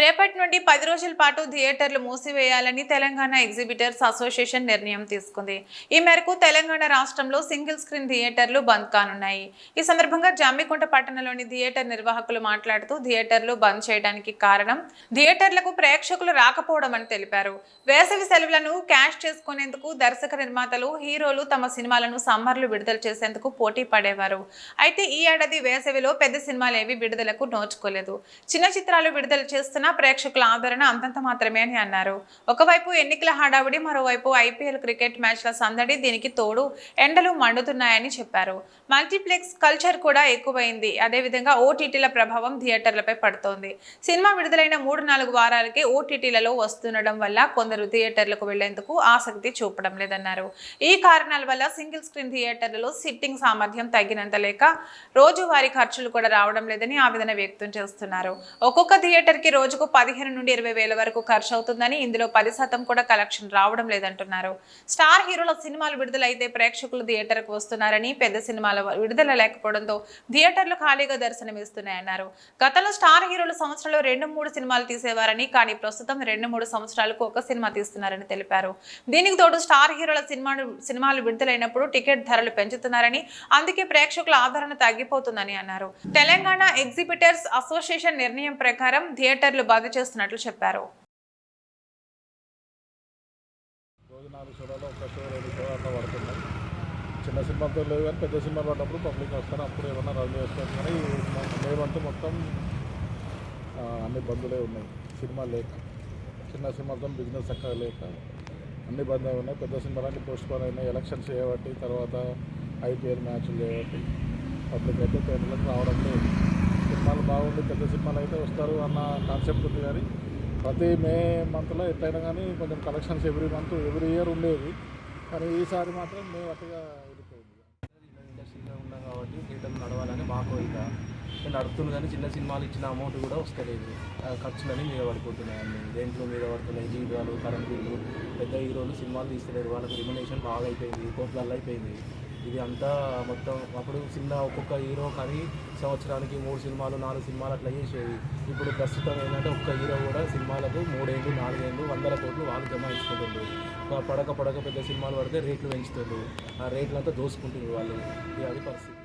రేపటి నుండి పది రోజుల పాటు థియేటర్లు మూసివేయాలని తెలంగాణ ఎగ్జిబిటర్స్ అసోసియేషన్ నిర్ణయం తీసుకుంది. ఈ మేరకు తెలంగాణ రాష్ట్రంలో సింగిల్ స్క్రీన్ థియేటర్లు బంద్ కానున్నాయి. ఈ సందర్భంగా జామ్మికుంట పట్టణంలోని థియేటర్ నిర్వాహకులు మాట్లాడుతూ థియేటర్లు బంద్ చేయడానికి కారణం థియేటర్లకు ప్రేక్షకులు రాకపోవడం అని తెలిపారు. వేసవి సెలవులను క్యాష్ చేసుకునేందుకు దర్శక నిర్మాతలు హీరోలు తమ సినిమాలను సమ్మర్లు విడుదల చేసేందుకు పోటీ పడేవారు. అయితే ఈ ఏడాది వేసవిలో పెద్ద సినిమాలు ఏవి విడుదలకు నోచుకోలేదు. చిన్న చిత్రాలు విడుదల చేస్తున్న ప్రేక్షకుల ఆదరణ అంతంత మాత్రమే అని అన్నారు. ఒకవైపు ఎన్నికల హడావుడి మరోవైపు ఐపీఎల్ క్రికెట్ మ్యాచ్ల సందడి దీనికి తోడు ఎండలు మండుతున్నాయని చెప్పారు. మల్టీప్లెక్స్ కల్చర్ కూడా ఎక్కువైంది. అదేవిధంగా ఓటీటీల ప్రభావం థియేటర్లపై పడుతోంది. సినిమా విడుదలైన మూడు నాలుగు వారాలకే ఓటీటీలలో వస్తుండడం వల్ల కొందరు థియేటర్లకు వెళ్ళేందుకు ఆసక్తి చూపడం లేదన్నారు. ఈ కారణాల వల్ల సింగిల్ స్క్రీన్ థియేటర్లలో సిట్టింగ్ సామర్థ్యం తగినంత లేక రోజువారీ ఖర్చులు కూడా రావడం లేదని ఆవేదన వ్యక్తం చేస్తున్నారు. ఒక్కొక్క థియేటర్కి రోజుకు పదిహేను నుండి ఇరవై వేల వరకు ఖర్చు అవుతుందని ఇందులో పది శాతం కూడా కలెక్షన్ రావడం లేదంటున్నారు. స్టార్ హీరోల సినిమాలు విడుదలైతే ప్రేక్షకులు థియేటర్కు వస్తున్నారని పెద్ద సినిమాల విడుదల లేకపోవడంతో థియేటర్లు ఖాళీగా దర్శనమిస్తున్నాయన్నారు. గతంలో స్టార్ హీరోలు సంవత్సరంలో రెండు మూడు సినిమాలు తీసేవారని కానీ ప్రస్తుతం రెండు మూడు సంవత్సరాలకు ఒక సినిమా తీస్తున్నారని తెలిపారు. దీనికి తోడు స్టార్ హీరోల సినిమాలు సినిమాలు విడుదలైనప్పుడు టికెట్ ధరలు పెంచుతున్నారని అందుకే ప్రేక్షకుల ఆదరణ తగ్గిపోతుందని అన్నారు. తెలంగాణ ఎగ్జిబిటర్స్ అసోసియేషన్ నిర్ణయం ప్రకారం థియేటర్లు బంద్ చేస్తున్నట్లు చెప్పారు. రోజు నాలుగు రెండు పడుతున్నాయి. చిన్న సినిమాతో లేవు కానీ పెద్ద సినిమాలు పడ్డప్పుడు పబ్లిక్ వస్తారు అప్పుడు ఏమన్నా రన్ చేస్తారు కానీ మేమంతా మొత్తం అన్ని బంధులే ఉన్నాయి. సినిమా లేక చిన్న సినిమాతో బిజినెస్ చక్కగా లేక అన్ని బంద్ ఉన్నాయి. పెద్ద సినిమాలన్నీ పోస్ట్ పోన్ అయినాయి ఎలక్షన్స్ చేయబట్టి తర్వాత ఐపీఎల్ మ్యాచ్లు చేయబట్టి పబ్లిక్ అయితే థియేటర్లకు రావడం లేదు. సినిమాలు బాగుండి పెద్ద సినిమాలు అయితే వస్తారు అన్న కాన్సెప్ట్ ఉంది కానీ ప్రతి మే మంత్లో ఎట్లయినా కానీ కొంచెం collections every month every year ఉండేవి. కానీ ఈసారి మాత్రం మే అట్టుగా వెళ్ళిపోయింది. ఇండస్ట్రీలో ఉన్నాం కాబట్టి థియేటర్ నడవాలని మా కోరిక నేను నడుపుతుంది కానీ చిన్న సినిమాలు ఇచ్చిన అమౌంట్ కూడా వస్తలేదు. ఆ ఖర్చులని మీద పడిపోతున్నాయి అన్ని. మీద పడుతున్నాయి జీవితాలు కరెంట్ బిల్లు పెద్ద హీరోలు సినిమాలు తీస్తలేరు. వాళ్ళకి రిమినేషన్ బాగా అయిపోయింది కోట్లల్లో అయిపోయింది. ఇది అంతా మొత్తం అప్పుడు చిన్న ఒక్కొక్క హీరో కానీ సంవత్సరానికి మూడు సినిమాలు నాలుగు సినిమాలు అట్లా చేసేది. ఇప్పుడు ప్రస్తుతం ఏంటంటే ఒక్క హీరో కూడా సినిమాలకు మూడేళ్ళు నాలుగేళ్ళు వందల కోట్లు వాళ్ళు జమాయించుకుంటుండ్రు. పడక పడక పెద్ద సినిమాలు పడితే రేట్లు పెంచుతుండ్రు. ఆ రేట్లంతా దోసుకుంటున్నారు వాళ్ళు. ఇది అది పరిస్థితి.